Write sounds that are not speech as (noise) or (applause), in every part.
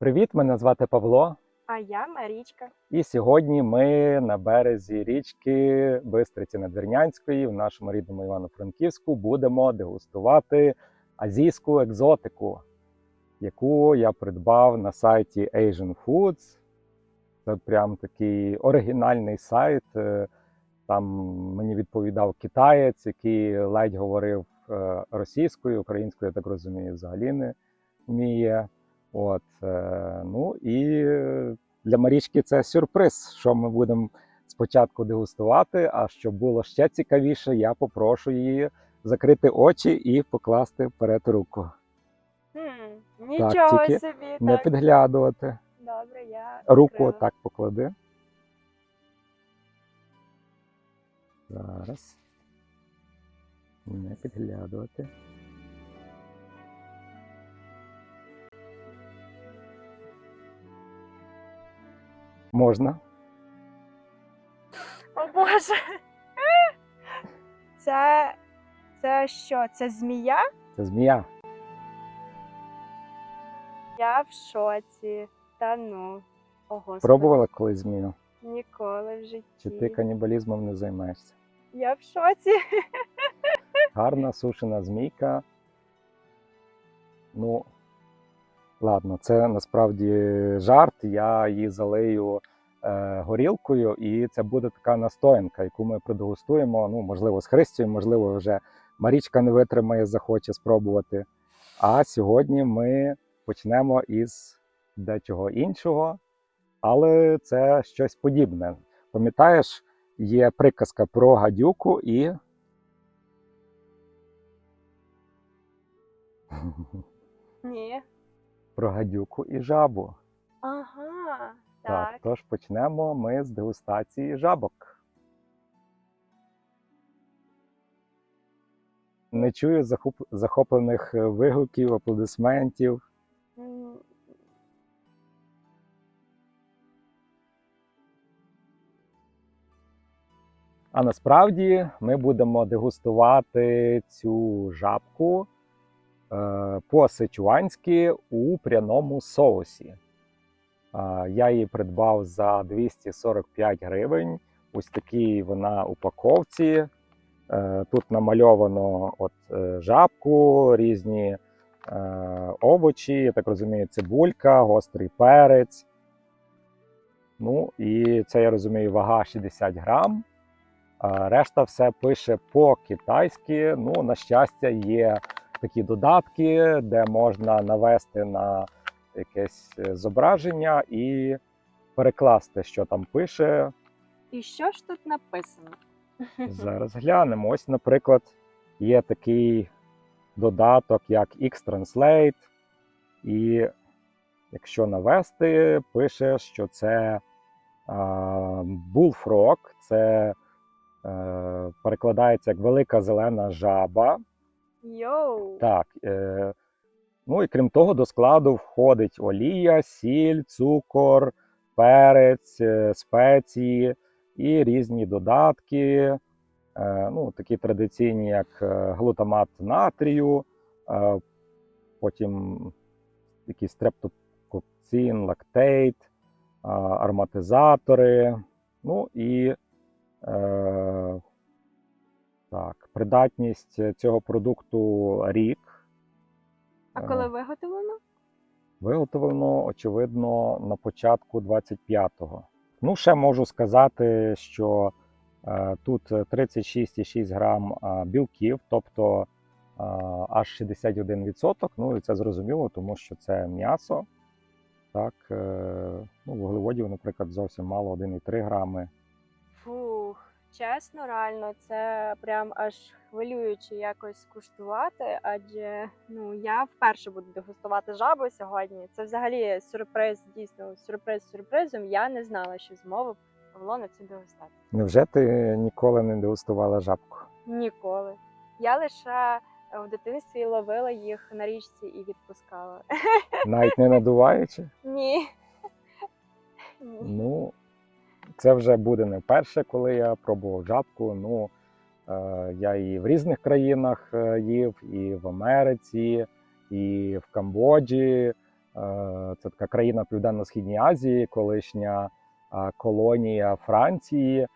Привіт, мене звати Павло. А я Марічка. І сьогодні ми на березі річки Бистриці Надвірнянської в нашому рідному Івано-Франківську будемо дегустувати азійську екзотику, яку я придбав на сайті Asian Foods. Це прям такий оригінальний сайт. Е, Там мені відповідав китаєць, який ледь говорив е, російською, українською, я так розумію, взагалі не вміє. От, е, ну і для Марічки це сюрприз, що ми будемо спочатку дегустувати. А щоб було ще цікавіше, я попрошу її закрити очі і покласти вперед руку. Хм, нічого тільки собі. Не так. підглядувати. Добре, я Руку відкрила. отак поклади. Зараз. Не підглядувати. Можна. О Боже. Це. Це що? Це змія? Це змія. Я в шоці. Та ну. О, Господи. Пробувала колись змію? Ніколи в житті. Чи ти канібалізмом не займаєшся? Я в шоці. Гарна сушена змійка. Ну, ладно, це насправді жарт. Я її залию е, горілкою, і це буде така настоянка, яку ми продегустуємо. Ну, можливо, з Христю, можливо, вже Марічка не витримає, захоче спробувати. А сьогодні ми почнемо із дечого іншого, але це щось подібне. Пам'ятаєш, є приказка про гадюку і. Ні. Про гадюку і жабу. Ага. Так. Так. тож почнемо ми з дегустації жабок. Не чую захоп... захоплених е, вигуків, аплодисментів. А насправді ми будемо дегустувати цю жабку по-сичуанськи у пряному соусі. Е, я її придбав за 245 гривень. Ось такій вона упаковці. Е, тут намальовано от, е, жабку, різні е, овочі, я так розумію, цибулька, гострий перець. Ну і це я розумію, вага 60 грам. Решта все пише по-китайськи. Ну, на щастя, є такі додатки, де можна навести на якесь е, зображення і перекласти, що там пише. І що ж тут написано? (laughs) Зараз глянемо. Ось, наприклад, є такий додаток, як X-Translate, і якщо навести, пише, що це а, Bullfrog, це е, перекладається як велика зелена жаба. Йоу. Так, е, ну і крім того, до складу входить олія, сіль, цукор, перець, е, спеції і різні додатки, е, ну, такі традиційні, як е, глутамат натрію, е, потім якісь стрептококцин, лактейт, е, ароматизатори. Ну і е, так, придатність цього продукту рік. А Е, коли виготовлено? Виготовлено, очевидно, на початку 25-го. Ну, ще можу сказати, що е, тут 36,6 грам е, білків, тобто е, аж 61%. Ну і це зрозуміло, тому що це м'ясо. Так, е, ну, вуглеводів, наприклад, зовсім мало 1,3 грами. Фух, чесно, реально, це прям аж хвилююче якось куштувати, адже ну я вперше буду дегустувати жабу сьогодні. Це взагалі сюрприз, дійсно сюрприз сюрпризом. Я не знала, що змовив Павло на цю дегустацію. Невже ти ніколи не дегустувала жабку? Ніколи. Я лише в дитинстві ловила їх на річці і відпускала. Навіть не надуваючи? Ні. (laughs) Ні. Ну, це вже буде не вперше, коли я пробував жабку. Ну, е, я її в різних країнах е, їв, і в Америці, і в Камбоджі, Це така країна Південно-Східній Азії, колишня е, колонія Франції. Е,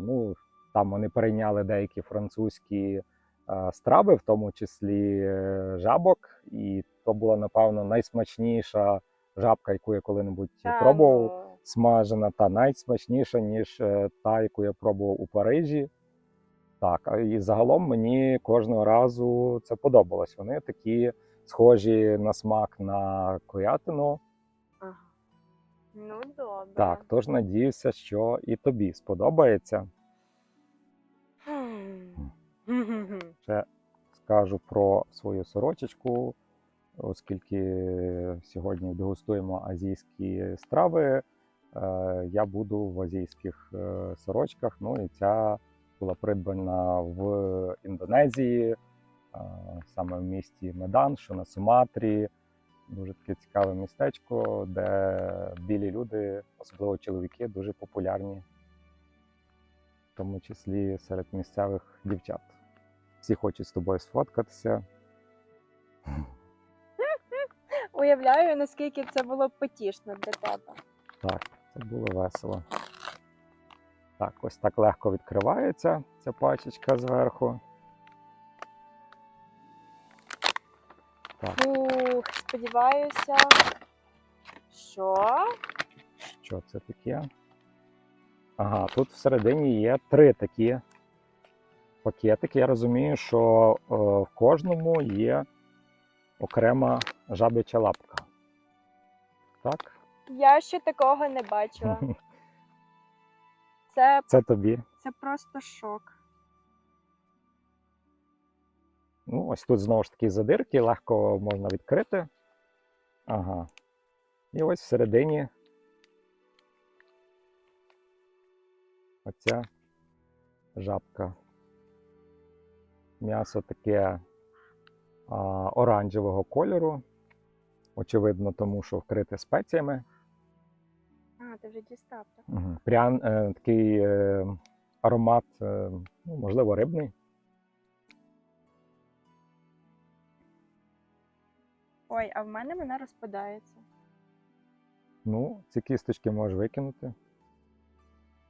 Ну, там вони перейняли деякі французькі е, страви, в тому числі е, жабок. І то була, напевно, найсмачніша жабка, яку я коли-небудь Та, пробував ну, смажена та найсмачніша, ніж е, та, яку я пробував у Парижі. Так, і загалом мені кожного разу це подобалось. Вони такі схожі на смак на курятину. ага. Ну, добре. Так, тож надіюся, що і тобі сподобається. Ще скажу про свою сорочечку, оскільки сьогодні дегустуємо азійські страви. Е, Я буду в азійських е, сорочках. Ну і ця була придбана в Індонезії, е, саме в місті Медан, що на Суматрі. Дуже таке цікаве містечко, де білі люди, особливо чоловіки, дуже популярні, в тому числі серед місцевих дівчат. Всі хочуть з тобою сфоткатися. Уявляю, наскільки це було потішно для тебе. Так, це було весело. Так, ось так легко відкривається ця пачечка зверху. Так, Ух, сподіваюся. Що? що це таке? Ага, тут всередині є три такі пакетики. Я розумію, що е, в кожному є окрема жабяча лапка. Так? Я ще такого не бачила. (laughs) Це, Це тобі. це просто шок. Ну, ось тут знову ж таки задирки, легко можна відкрити. Ага. І ось всередині оця жабка. М'ясо таке а, оранжевого кольору. Очевидно, тому що вкрите спеціями. А, ти вже дістав, так? Угу. Прян, е, такий е, аромат, е, ну, можливо, рибний. Ой, а в мене вона розпадається. Ну, ці кісточки можеш викинути.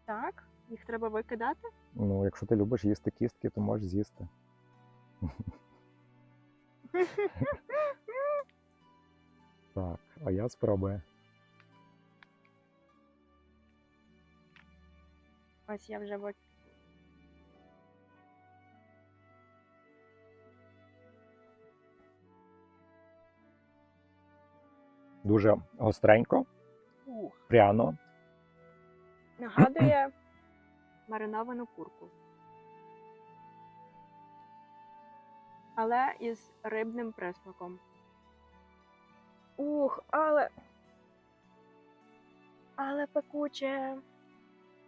Так? Їх треба викидати? Ну, якщо ти любиш їсти кістки, то можеш з'їсти. (laughs) Так, а я спробую. Ось я вже вик... Дуже гостренько, Ух. пряно. Нагадує (clears throat) мариновану курку. Але із рибним присмаком. Ух, але. Але пекуче.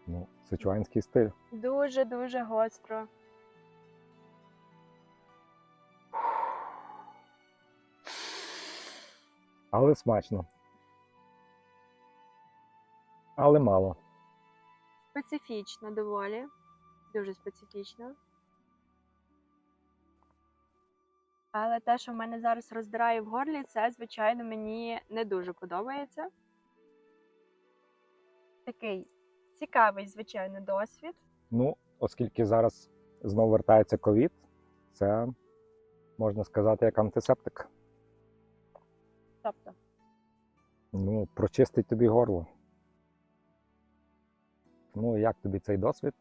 Ну, сичуанський стиль. Дуже-дуже гостро. Але смачно. Але мало. Специфічно доволі. Дуже специфічно. Але те, що в мене зараз роздирає в горлі, це, звичайно, мені не дуже подобається. Такий цікавий, звичайно, досвід. Ну, оскільки зараз знову вертається ковід, це можна сказати як антисептик. Тобто, Ну, прочистить тобі горло. Ну, як тобі цей досвід?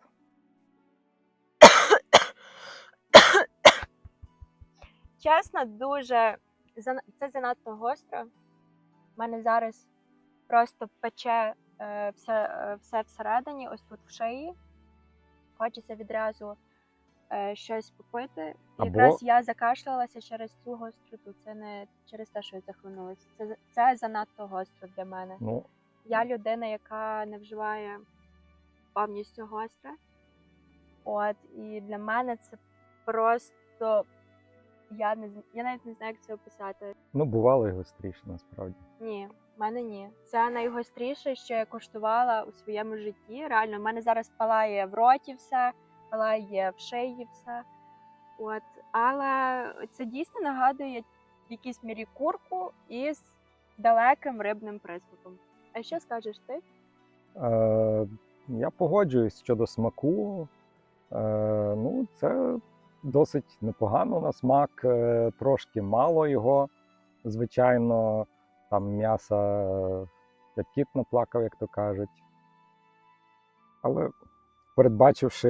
чесно, дуже це занадто гостро. У мене зараз просто пече все, е, все всередині, ось тут в шиї. Хочеться відразу е, щось попити. Або- якраз я закашлялася через цю гостроту. Це не через те, що я захлинулася. Це, це занадто гостро для мене. Ну, Я людина, яка не вживає повністю гостре. От, і для мене це просто. Я не я навіть не знаю, як це описати. ну бувало і гостріше насправді. Ні, в мене ні. Це найгостріше, що я куштувала у своєму житті. Реально, в мене зараз палає в роті все, палає в шиї все. От, але це дійсно нагадує в якійсь мірі курку із далеким рибним присмаком. А що скажеш ти? Е, я погоджуюсь щодо смаку. Е, ну, це досить непогано на смак, е, трошки мало його. Звичайно, там м'яса як кіт наплакав, як то кажуть. Але передбачивши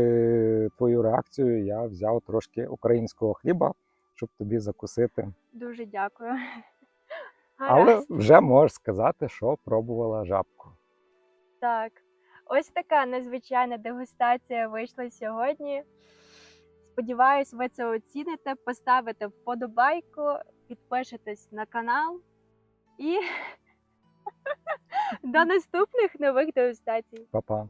твою реакцію, я взяв трошки українського хліба, щоб тобі закусити. Дуже дякую. Але вже можеш сказати, що пробувала жабку. Так, ось така незвичайна дегустація вийшла сьогодні. Сподіваюсь, ви це оціните, поставите вподобайку, підпишетесь на канал і (laughs) до наступних нових дегустацій. Па-па.